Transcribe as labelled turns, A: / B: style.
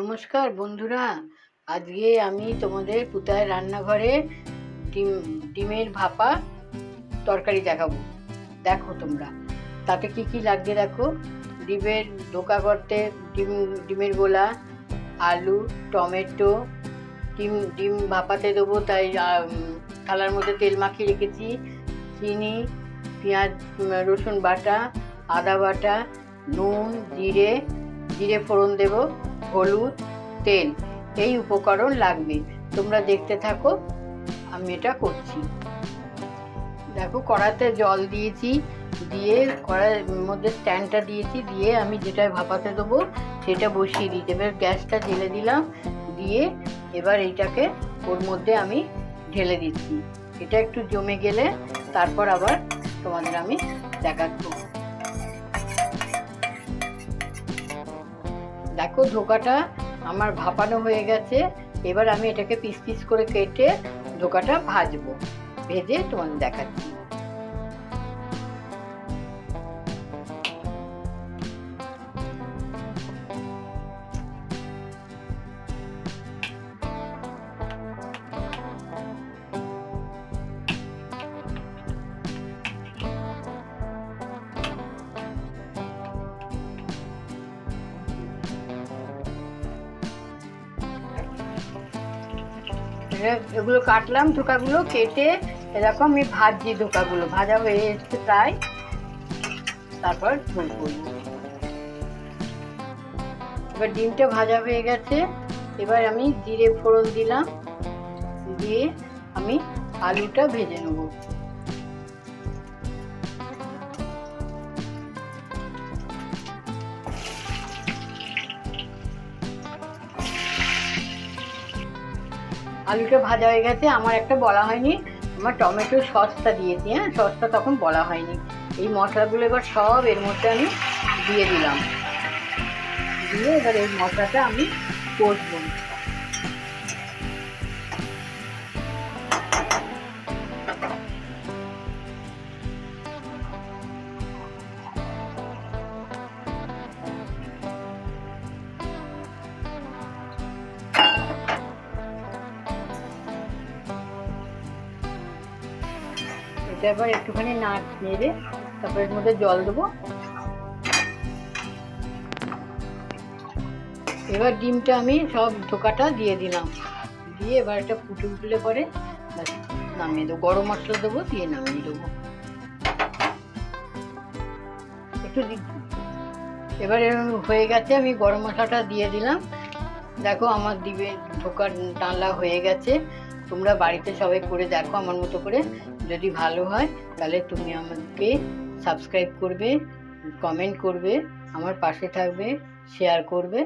A: নমস্কার বন্ধুরা। আজকে আমি তোমাদের পুতায় রান্নাঘরে ডিম, ডিমের ভাপা তরকারি দেখাবো। দেখো তোমরা। তাতে কি কি লাগবে দেখো? ডিমের ধোকা করতে ডিম, ডিমের গোলা, আলু, টমেটো, ডিম ডিম ভাপাতে দেবো, তাই থালার মধ্যে তেল মাখিয়ে রেখেছি। চিনি, পেঁয়াজ রসুন বাটা, আদা বাটা, নুন, জিরে জিরে ফোড়ন দেব। হলুদ, তেল, এই উপকরণ লাগবে। তোমরা দেখতে থাকো, আমি এটা করছি। দেখো কড়াতে জল দিয়েছি, দিয়ে কড়ার মধ্যে স্ট্যান্ডটা দিয়েছি, দিয়ে আমি যেটা ভাপাতে দেবো, সেটা বসিয়ে দিয়েছি। এবার গ্যাসটা ঢেলে দিলাম, দিয়ে এবার এইটাকে ওর মধ্যে আমি ঢেলে দিচ্ছি। এটা একটু জমে গেলে, তারপর আবার তোমাদের আমি দেখাচ্ছি দেখো ধোকাটা আমার ভাপানো হয়ে গেছে। এবার আমি এটাকে পিস পিস করে কেটে ধোকাটা ভাজবো। ভেজে তোমাদের দেখাচ্ছি। এগুলো কাটলাম, ধোকাগুলো কেটে এরকম আমি ভাজি ধোকাগুলো, ভাজা হয়ে এসছে তাই তারপর ঝোল এবার ডিমটা ভাজা হয়ে গেছে। এবার আমি জিরে ফোড়ন দিলাম। দিয়ে আমি আলুটা ভেজে নেব। আলুটা ভাজা হয়ে গেছে, আমার একটা বলা হয়নি। আমার টমেটো সসটা দিয়েছি হ্যাঁ? সসটা তখন বলা হয়নি। এই মশলাগুলো এবার সব এর মধ্যে আমি দিয়ে দিলাম। দিয়ে এবার এই মশলাটা আমি কষবো। এটা এবার একটুখানি নাচ নেড়ে তারপর এর মধ্যে জল দেবো। এবার ডিমটা আমি সব ধোকাটা দিয়ে দিলাম। দিয়ে এবার এটা ফুটে উঠলে পরে নামিয়ে দেবো। গরম মশলা দেবো, দিয়ে নামিয়ে দেবো। একটু এবার হয়ে গেছে, আমি গরম মশলাটা দিয়ে দিলাম। দেখো আমার ডিমে ধোকা ডালা হয়ে গেছে। তোমরা বাড়িতে সবাই করে দেখো আমার মতো করে। যদি ভালো হয়, তাহলে তুমি আমাকে সাবস্ক্রাইব করবে কমেন্ট করবে, আমার পাশে থাকবে শেয়ার করবে।